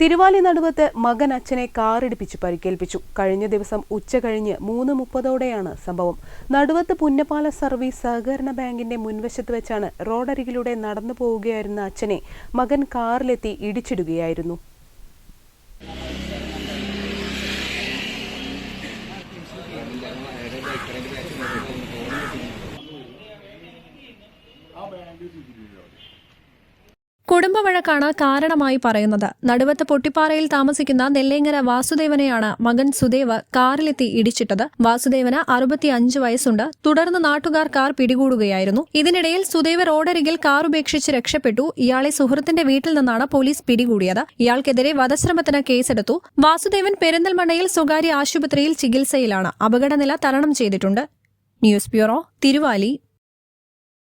Thiruvali Naduvath മകൻ അച്ഛനെ കാറിടിപ്പിച്ച് പരിക്കേൽപ്പിച്ചു. കഴിഞ്ഞ ദിവസം ഉച്ച കഴിഞ്ഞ് മൂന്ന് മുപ്പതോടെയാണ് സംഭവം. നടുവത്ത് പുന്നപ്പാല സർവീസ് സഹകരണ ബാങ്കിന്റെ മുൻവശത്ത് വെച്ചാണ് റോഡരികിലൂടെ നടന്നു പോവുകയായിരുന്ന അച്ഛനെ മകൻ കാറിലെത്തി ഇടിച്ചിടുകയായിരുന്നു. കുടുംബവഴക്കാണ് കാരണമായി പറയുന്നത്. നടുവത്ത് പൊട്ടിപ്പാറയിൽ താമസിക്കുന്ന നെല്ലേങ്ങര വാസുദേവനെയാണ് മകൻ സുദേവ് കാറിലെത്തി ഇടിച്ചിട്ടത്. വാസുദേവന് അറുപത്തി അഞ്ച് വയസ്സുണ്ട്. തുടർന്ന് നാട്ടുകാർ കാർ പിടികൂടുകയായിരുന്നു. ഇതിനിടയിൽ സുദേവ് റോഡരികിൽ കാർ ഉപേക്ഷിച്ച് രക്ഷപ്പെട്ടു. ഇയാളെ സുഹൃത്തിന്റെ വീട്ടിൽ നിന്നാണ് പോലീസ് പിടികൂടിയത്. ഇയാൾക്കെതിരെ വധശ്രമത്തിന് കേസെടുത്തു. വാസുദേവൻ പെരിന്തൽമണ്ണയിൽ സ്വകാര്യ ആശുപത്രിയിൽ ചികിത്സയിലാണ്. അപകടനില തരണം ചെയ്തിട്ടുണ്ട്. News bureau Thiruvali.